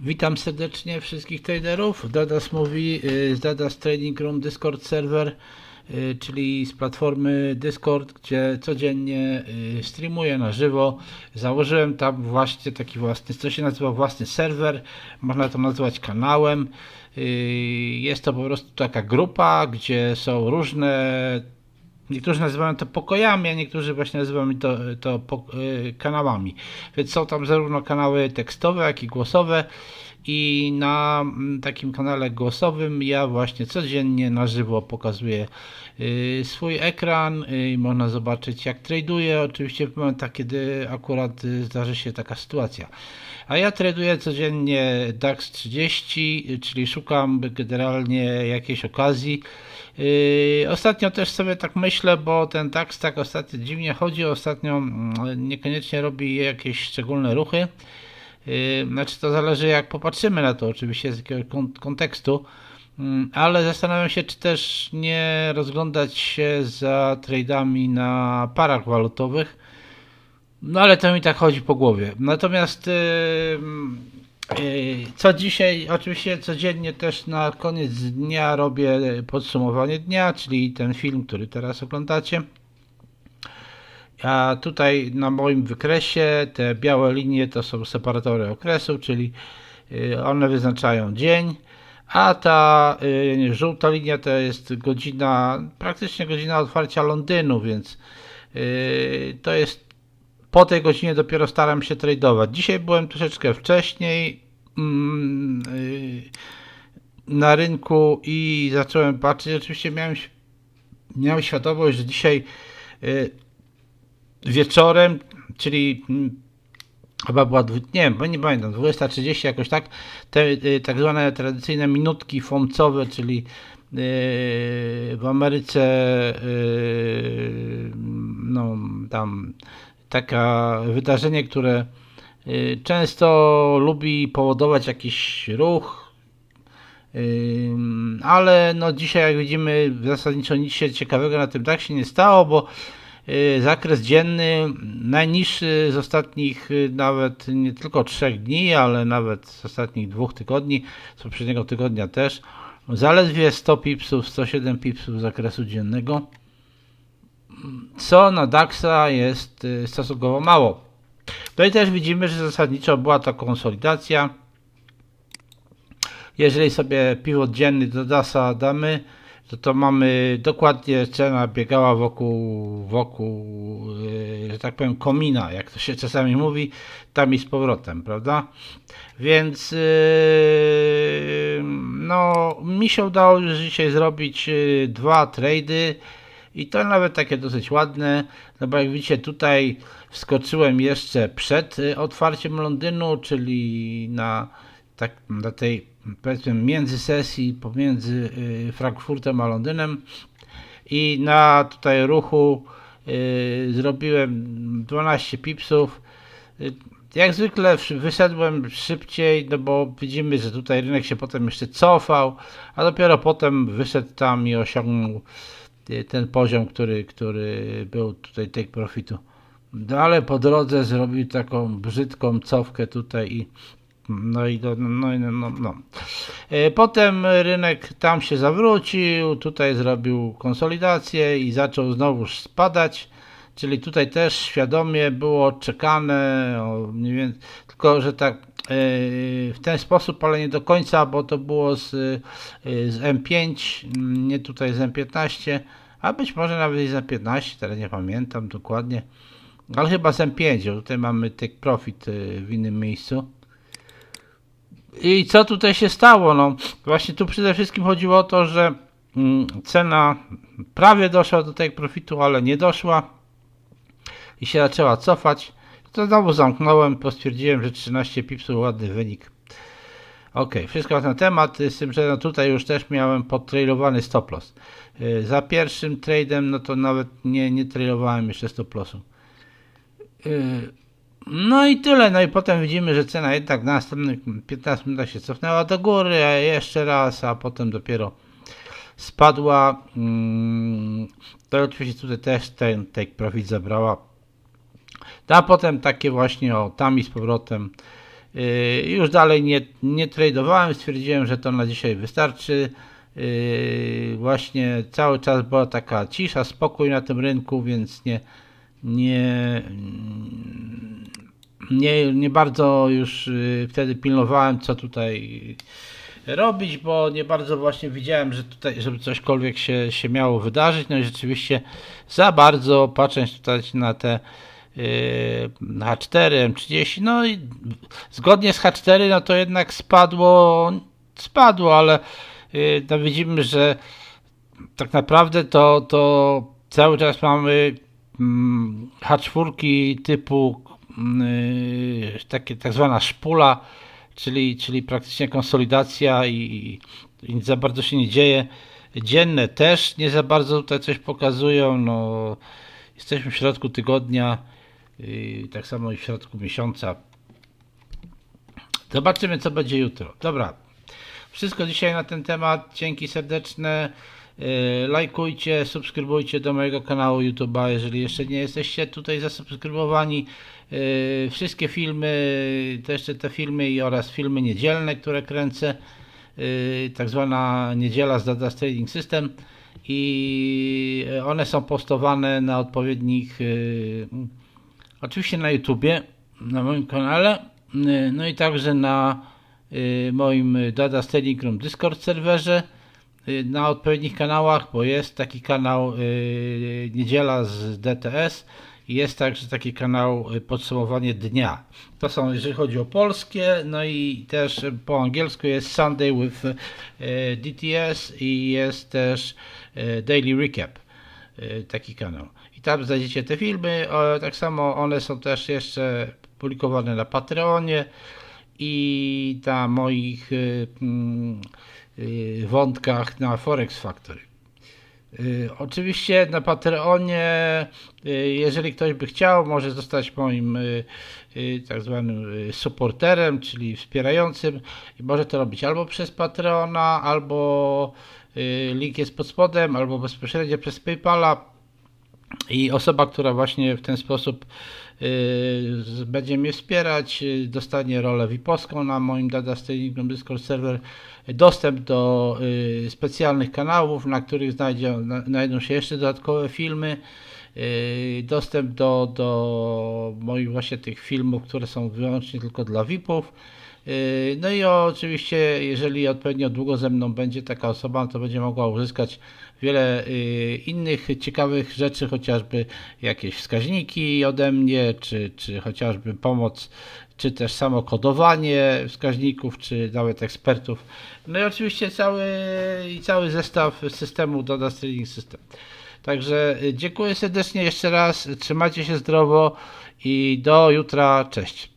Witam serdecznie wszystkich traderów. Dadas mówi y, z Dadas Trading Room Discord Server, y, czyli z platformy Discord, gdzie codziennie y, streamuję na żywo. Założyłem tam właśnie taki własny, co się nazywa własny serwer. Można to nazwać kanałem. Jest to po prostu taka grupa, gdzie są różne Niektórzy nazywają to pokojami, a niektórzy właśnie nazywają to, to po, y, kanałami. Więc są tam zarówno kanały tekstowe, jak i głosowe. I na mm, takim kanale głosowym ja właśnie codziennie na żywo pokazuję y, swój ekran y, i można zobaczyć jak traduję. Oczywiście w momentach, kiedy akurat y, zdarzy się taka sytuacja. A ja traduję codziennie DAX 30, y, czyli szukam generalnie jakiejś okazji. Yy, ostatnio też sobie tak myślę, bo ten DAX tak ostatnio dziwnie chodzi, ostatnio mm, niekoniecznie robi jakieś szczególne ruchy. Yy, Znaczy to zależy jak popatrzymy na to oczywiście z jakiego kon- kontekstu, Mm, ale zastanawiam się czy też nie rozglądać się za trade'ami na parach walutowych. No ale to mi tak chodzi po głowie. Natomiast yy, yy, co dzisiaj, oczywiście codziennie też na koniec dnia robię podsumowanie dnia, czyli ten film, który teraz oglądacie. A tutaj na moim wykresie te białe linie to są separatory okresu, czyli yy, one wyznaczają dzień, a ta yy, żółta linia to jest godzina, praktycznie godzina otwarcia Londynu, więc yy, to jest po tej godzinie dopiero staram się tradować. Dzisiaj byłem troszeczkę wcześniej mm, na rynku i zacząłem patrzeć. Oczywiście miałem, miałem świadomość, że dzisiaj wieczorem, czyli mm, chyba była, nie wiem, bo nie pamiętam, 20.30 jakoś tak, te y, tak zwane tradycyjne minutki fomcowe, czyli y, w Ameryce y, no tam taka wydarzenie, które często lubi powodować jakiś ruch, ale no dzisiaj jak widzimy zasadniczo nic się ciekawego na tym tak się nie stało, bo zakres dzienny najniższy z ostatnich y, nawet nie tylko trzech dni, ale nawet z ostatnich dwóch tygodni, z poprzedniego tygodnia też, zaledwie 100 pipsów, 107 pipsów zakresu dziennego, co na DAX-a jest y, stosunkowo mało. No i też widzimy, że zasadniczo była to konsolidacja. Jeżeli sobie pivot dzienny do DAS-a damy, to to mamy dokładnie cena biegała wokół, wokół yy, że tak powiem, komina, jak to się czasami mówi, tam i z powrotem, prawda? Więc yy, no, mi się udało już dzisiaj zrobić yy, dwa trady i to nawet takie dosyć ładne, no bo jak widzicie tutaj wskoczyłem jeszcze przed otwarciem Londynu, czyli na, tak, na tej powiedzmy międzysesji pomiędzy y, Frankfurtem a Londynem i na tutaj ruchu y, zrobiłem 12 pipsów. Y, jak zwykle wyszedłem szybciej, no bo widzimy, że tutaj rynek się potem jeszcze cofał, a dopiero potem wyszedł tam i osiągnął ten poziom, który, który był tutaj take profitu. No ale po drodze zrobił taką brzydką cofkę tutaj i no i do, no, i no, no, no. E, Potem rynek tam się zawrócił, tutaj zrobił konsolidację i zaczął znowu spadać, czyli tutaj też świadomie było czekane, o, mniej więcej, tylko że tak e, w ten sposób, ale nie do końca, bo to było z, e, z M5, mm, nie tutaj z M15, a być może nawet z M15, teraz nie pamiętam dokładnie, ale chyba z M5, bo tutaj mamy take profit w innym miejscu. I co tutaj się stało? No, właśnie tu przede wszystkim chodziło o to, że mm, cena prawie doszła do tej profitu, ale nie doszła i się zaczęła cofać. To znowu zamknąłem, bo stwierdziłem, że 13 pipsów ładny wynik. Ok, wszystko na ten temat, z tym, że no tutaj już też miałem podtrailowany stop loss. Yy, Za pierwszym tradem, no to nawet nie, nie trailowałem jeszcze stop lossu. No i tyle. No i potem widzimy, że cena jednak na następnych 15 minutach się cofnęła do góry, a jeszcze raz, a potem dopiero spadła. Mm, To oczywiście tutaj też ten take profit zabrała. A potem takie właśnie o tam i z powrotem Yy, Już dalej nie, nie tradowałem, stwierdziłem, że to na dzisiaj wystarczy. Yy, Właśnie cały czas była taka cisza, spokój na tym rynku, więc nie, nie, nie, nie bardzo już yy, wtedy pilnowałem, co tutaj robić, bo nie bardzo właśnie widziałem, że tutaj, żeby cośkolwiek się, się miało wydarzyć. No i rzeczywiście za bardzo patrząc tutaj na te yy, H4, M30, no i zgodnie z H4, no to jednak spadło, spadło, ale yy, no widzimy, że tak naprawdę to, to cały czas mamy mm, H4 typu takie tak zwana szpula, czyli, czyli praktycznie konsolidacja i, i nic za bardzo się nie dzieje. Dzienne też nie za bardzo tutaj coś pokazują. No, jesteśmy w środku tygodnia, yy, tak samo i w środku miesiąca. Zobaczymy, co będzie jutro. Dobra, wszystko dzisiaj na ten temat. Dzięki serdeczne. Yy, Lajkujcie, subskrybujcie do mojego kanału YouTube'a, jeżeli jeszcze nie jesteście tutaj zasubskrybowani. Yy, Wszystkie filmy, to jeszcze te filmy i oraz filmy niedzielne, które kręcę, yy, tak zwana niedziela z Data Trading System i one są postowane na odpowiednich, oczywiście na YouTubie, na moim kanale, no i także na moim Data Trading Room Discord serwerze na odpowiednich kanałach, bo jest taki kanał y, Niedziela z DTS i jest także taki kanał y, Podsumowanie Dnia. To są, jeżeli chodzi o polskie, no i też po angielsku jest Sunday with y, DTS i jest też y, Daily Recap, y, taki kanał. I tam znajdziecie te filmy, tak samo one są też jeszcze publikowane na Patreonie i na moich y, y, wątkach na Forex Factory. Y, Oczywiście na Patreonie, jeżeli ktoś by chciał, może zostać moim tak zwanym supporterem, czyli wspierającym i może to robić albo przez Patreona, albo link jest pod spodem, albo bezpośrednio przez PayPala i osoba, która właśnie w ten sposób będzie mnie wspierać, y, dostanie rolę VIP-owską na moim Data Streaming Discord serwer, dostęp do y, specjalnych kanałów, na których znajdzie, na, znajdą się jeszcze dodatkowe filmy, y, dostęp do, do moich właśnie tych filmów, które są wyłącznie tylko dla VIP-ów. Y, No i oczywiście, jeżeli odpowiednio długo ze mną będzie taka osoba, to będzie mogła uzyskać wiele y, innych ciekawych rzeczy, chociażby jakieś wskaźniki ode mnie, czy, czy chociażby pomoc, czy też samo kodowanie wskaźników, czy nawet ekspertów. No i oczywiście cały, cały zestaw systemu Data Streaming System. Także y, dziękuję serdecznie jeszcze raz, trzymajcie się zdrowo i do jutra, cześć.